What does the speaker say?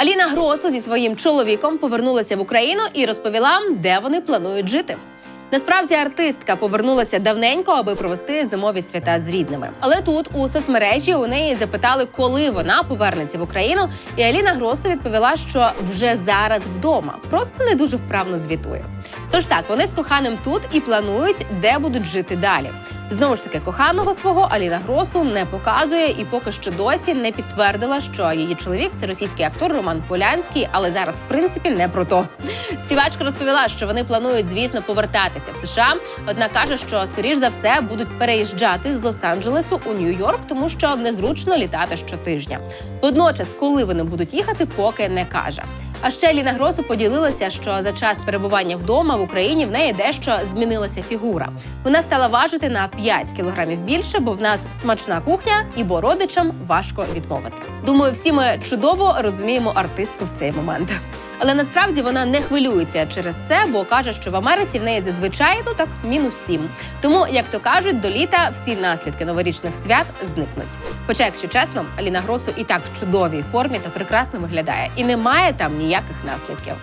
Аліна Гросу зі своїм чоловіком повернулася в Україну і розповіла, де вони планують жити. Насправді артистка повернулася давненько, аби провести зимові свята з рідними. Але тут у соцмережі у неї запитали, коли вона повернеться в Україну. І Аліна Гросу відповіла, що вже зараз вдома, просто не дуже вправно звітує. Тож так, вони з коханим тут і планують, де будуть жити далі. Знову ж таки, коханого свого Аліна Гросу не показує і поки що досі не підтвердила, що її чоловік це російський актор Роман Полянський, але зараз в принципі не про то. Співачка розповіла, що вони планують, звісно, повертатися в США. Однак каже, що скоріш за все будуть переїжджати з Лос-Анджелесу у Нью-Йорк, тому що незручно літати щотижня. Водночас, коли вони будуть їхати, поки не каже. А ще Ліна Гросу поділилася, що за час перебування вдома в Україні в неї дещо змінилася фігура. Вона стала важити на 5 кілограмів більше, бо в нас смачна кухня, і бо родичам важко відмовити. Думаю, всі ми чудово розуміємо артистку в цей момент. Але насправді вона не хвилюється через це, бо каже, що в Америці в неї зазвичай ну так мінус сім. Тому, як то кажуть, до літа всі наслідки новорічних свят зникнуть. Хоча, якщо чесно, Аліна Гросу і так в чудовій формі та прекрасно виглядає, і немає там ніяких наслідків.